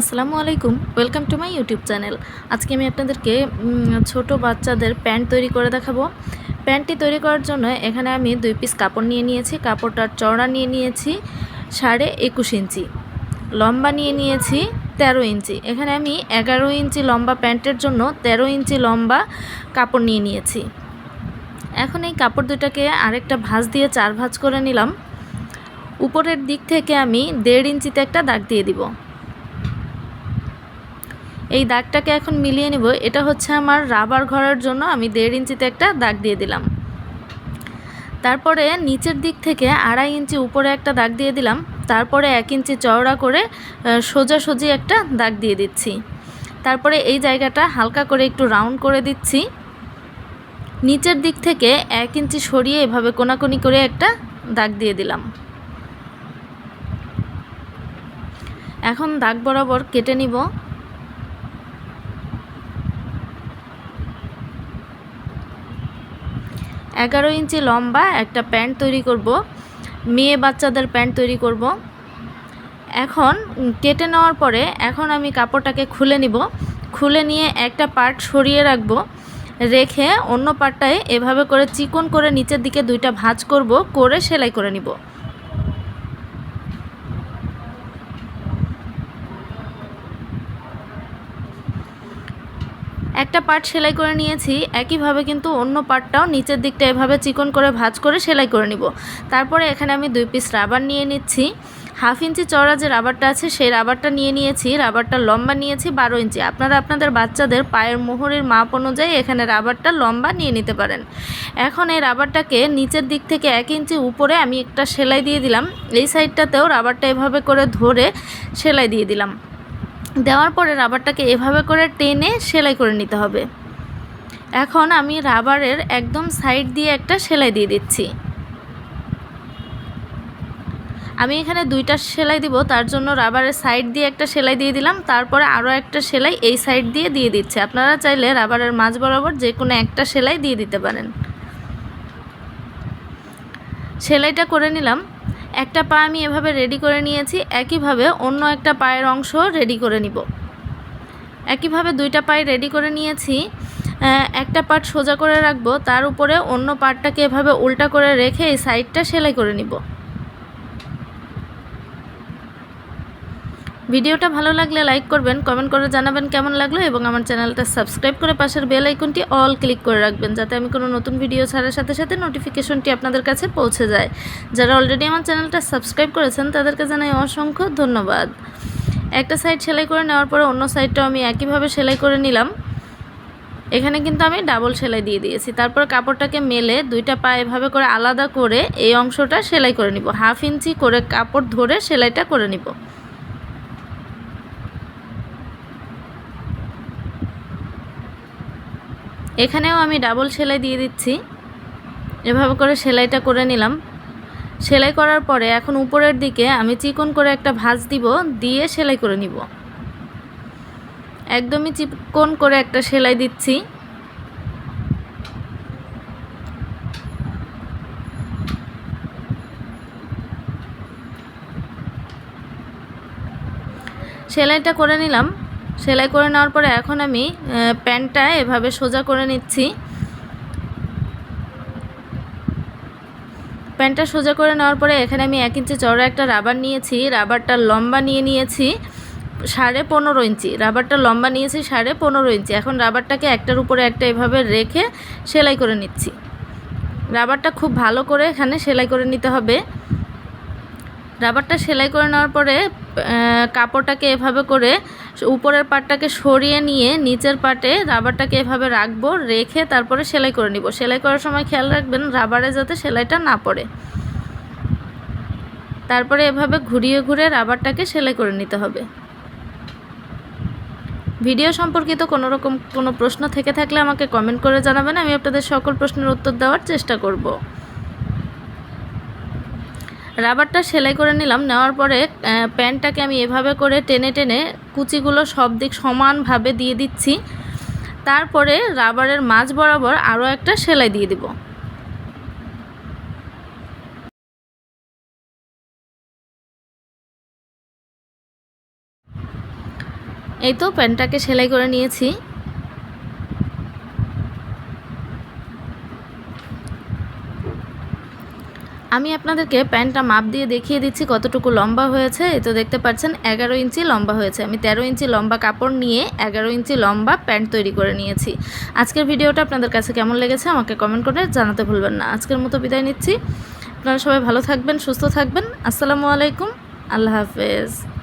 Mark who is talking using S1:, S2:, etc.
S1: আসসালামু আলাইকুম। Welcome to my YouTube channel আজকে আমি আপনাদেরকে ছোট বাচ্চাদের প্যান্ট তৈরি করে দেখাবো। প্যান্টটি তৈরি করার জন্য এখানে আমি দুই পিস কাপড় নিয়ে নিয়েছি। কাপড়টার চওড়া নিয়ে নিয়েছি সাড়ে একুশ ইঞ্চি। লম্বা নিয়ে নিয়েছি তেরো ইঞ্চি। এখানে আমি এগারো ইঞ্চি লম্বা প্যান্টের জন্য তেরো ইঞ্চি লম্বা কাপড় নিয়ে নিয়েছি। এখন এই কাপড় দুটাকে আরেকটা ভাঁজ দিয়ে চার ভাঁজ করে নিলাম। উপরের দিক থেকে আমি দেড় ইঞ্চিতে একটা দাগ দিয়ে দিব। এই দাগটাকে এখন মিলিয়ে নিব। এটা হচ্ছে আমার রাবার ঘরের জন্য আমি দেড় ইঞ্চিতে একটা দাগ দিয়ে দিলাম। তারপরে নিচের দিক থেকে আড়াই ইঞ্চি উপরে একটা দাগ দিয়ে দিলাম। তারপরে এক ইঞ্চি চওড়া করে সোজাসুজি একটা দাগ দিয়ে দিচ্ছি। তারপরে এই জায়গাটা হালকা করে একটু রাউন্ড করে দিচ্ছি। নিচের দিক থেকে এক ইঞ্চি সরিয়ে এভাবে কোনাকুনি করে একটা দাগ দিয়ে দিলাম। এখন দাগ বরাবর কেটে নিব। এগারো ইঞ্চি লম্বা একটা প্যান্ট তৈরি করব, মেয়ে বাচ্চাদের প্যান্ট তৈরি করব। এখন কেটে নেওয়ার পরে এখন আমি কাপড়টাকে খুলে নিব। খুলে নিয়ে একটা পার্ট সরিয়ে রাখব। রেখে অন্য পার্টটায় এভাবে করে চিকন করে নিচের দিকে দুইটা ভাঁজ করব, করে সেলাই করে নিব। একটা পার্ট সেলাই করে নিয়েছি, একইভাবে কিন্তু অন্য পার্টটাও নিচের দিকটা এভাবে চিকন করে ভাজ করে সেলাই করে নিব। তারপরে এখানে আমি দুই পিস রাবার নিয়ে নিচ্ছি। হাফ ইঞ্চি চওড়া যে রাবারটা আছে, সেই রাবারটা নিয়ে নিয়েছি। রাবারটা লম্বা নিয়েছি বারো ইঞ্চি। আপনারা আপনাদের বাচ্চাদের পায়ের মোহরের মাপ অনুযায়ী এখানে রাবারটা লম্বা নিয়ে নিতে পারেন। এখন এই রাবারটাকে নিচের দিক থেকে এক ইঞ্চি উপরে আমি একটা সেলাই দিয়ে দিলাম। এই সাইডটাতেও রাবারটা এভাবে করে ধরে সেলাই দিয়ে দিলাম। দেওয়ার পরে রাবারটাকে এভাবে করে টেনে সেলাই করে নিতে হবে। এখন আমি রাবারের একদম সাইড দিয়ে একটা সেলাই দিয়ে দিচ্ছি। আমি এখানে দুইটা সেলাই দিব, তার জন্য রাবারের সাইড দিয়ে একটা সেলাই দিয়ে দিলাম, তারপরে আরও একটা সেলাই এই সাইড দিয়ে দিয়ে দিচ্ছে। আপনারা চাইলে রাবারের মাঝ বরাবর যে কোনো একটা সেলাই দিয়ে দিতে পারেন। সেলাইটা করে নিলাম। একটা পা আমি এভাবে রেডি করে নিয়েছি, একইভাবে অন্য একটা পায়ের অংশ রেডি করে নিব। একইভাবে দুইটা পায়ে রেডি করে নিয়েছি একটা পার্ট সোজা করে রাখব, তার উপরে অন্য পার্টটাকে এভাবে উল্টা করে রেখে এই সাইডটা সেলাই করে নিব। ভিডিওটা ভালো লাগলে লাইক করবেন কমেন্ট করে জানাবেন কেমন লাগল এবং আমার চ্যানেলটা সাবস্ক্রাইব করে পাশের বেল আইকনটি অল ক্লিক করে রাখবেন যাতে আমি কোনো নতুন ভিডিও ছাড়ার সাথে সাথে নোটিফিকেশনটি আপনাদের কাছে পৌঁছে যায়। যারা অলরেডি আমার চ্যানেলটা সাবস্ক্রাইব করেছেন, তাদেরকে জানাই অসংখ্য ধন্যবাদ। একটা সাইড সেলাই করে নেওয়ার পরে অন্য সাইডটাও আমি একইভাবে সেলাই করে নিলাম। এখানে কিন্তু আমি ডাবল সেলাই দিয়ে দিয়েছি। তারপর কাপড়টাকে মেলে দুইটা পা এভাবে করে আলাদা করে এই অংশটা সেলাই করে নিব। হাফ ইঞ্চি করে কাপড় ধরে সেলাইটা করে নিব। এখানেও আমি ডাবল সেলাই দিয়ে দিচ্ছি। এভাবে করে সেলাইটা করে নিলাম। সেলাই করার পরে এখন উপরের দিকে আমি চিকন করে একটা ভাঁজ দিব, দিয়ে সেলাই করে নিব। একদমই চিকন করে একটা সেলাই দিচ্ছি। সেলাইটা করে নিলাম। সেলাই করে নেওয়ার পরে এখন আমি প্যান্টটা এভাবে সোজা করে নিচ্ছি। প্যান্টটা সোজা করে নেওয়ার পরে এখানে আমি এক ইঞ্চি চড়া একটা রাবার নিয়েছি রাবারটা লম্বা নিয়ে নিয়েছি সাড়ে পনেরো ইঞ্চি। রাবারটা লম্বা নিয়েছি সাড়ে পনেরো ইঞ্চি। এখন রাবারটাকে একটার উপরে একটা এভাবে রেখে সেলাই করে নিচ্ছি। রাবারটা খুব ভালো করে এখানে সেলাই করে নিতে হবে। রাবারটা সেলাই করে নেওয়ার পরে কাপড়টাকে এভাবে করে উপরের পাটটাকে সরিয়ে নিয়ে নিচের পাটে রাবারটাকে এভাবে রাখব, রেখে তারপরে সেলাই করে নিব। সেলাই করার সময় খেয়াল রাখবেন রাবারে যাতে সেলাইটা না পড়ে। তারপরে এভাবে ঘুরিয়ে ঘুরে রাবারটাকে সেলাই করে নিতে হবে। ভিডিও সম্পর্কিত কোনো রকম কোনো প্রশ্ন থেকে থাকলে আমাকে কমেন্ট করে জানাবেন, আমি আপনাদের সকল প্রশ্নের উত্তর দেওয়ার চেষ্টা করব। রাবারটা সেলাই করে নিলাম, নেওয়ার পরে প্যান্টটাকে আমি এভাবে করে টেনে টেনে কুচিগুলো সব দিক সমানভাবে দিয়ে দিচ্ছি। তারপরে রাবারের মাঝ বরাবর আরও একটা সেলাই দিয়ে দিব। এই তো প্যান্টটাকে সেলাই করে নিয়েছি। আমি আপনাদেরকে প্যান্টটা মাপ দিয়ে দেখিয়ে দিচ্ছি কতটুকু লম্বা হয়েছে। তো দেখতে পাচ্ছেন, এগারো ইঞ্চি লম্বা হয়েছে। আমি তেরো ইঞ্চি লম্বা কাপড় নিয়ে এগারো ইঞ্চি লম্বা প্যান্ট তৈরি করে নিয়েছি। আজকের ভিডিওটা আপনাদের কাছে কেমন লেগেছে আমাকে কমেন্ট করে জানাতে ভুলবেন না। আজকের মতো বিদায় নিচ্ছি। আপনারা সবাই ভালো থাকবেন, সুস্থ থাকবেন। আসসালামু আলাইকুম। আল্লাহ হাফেজ।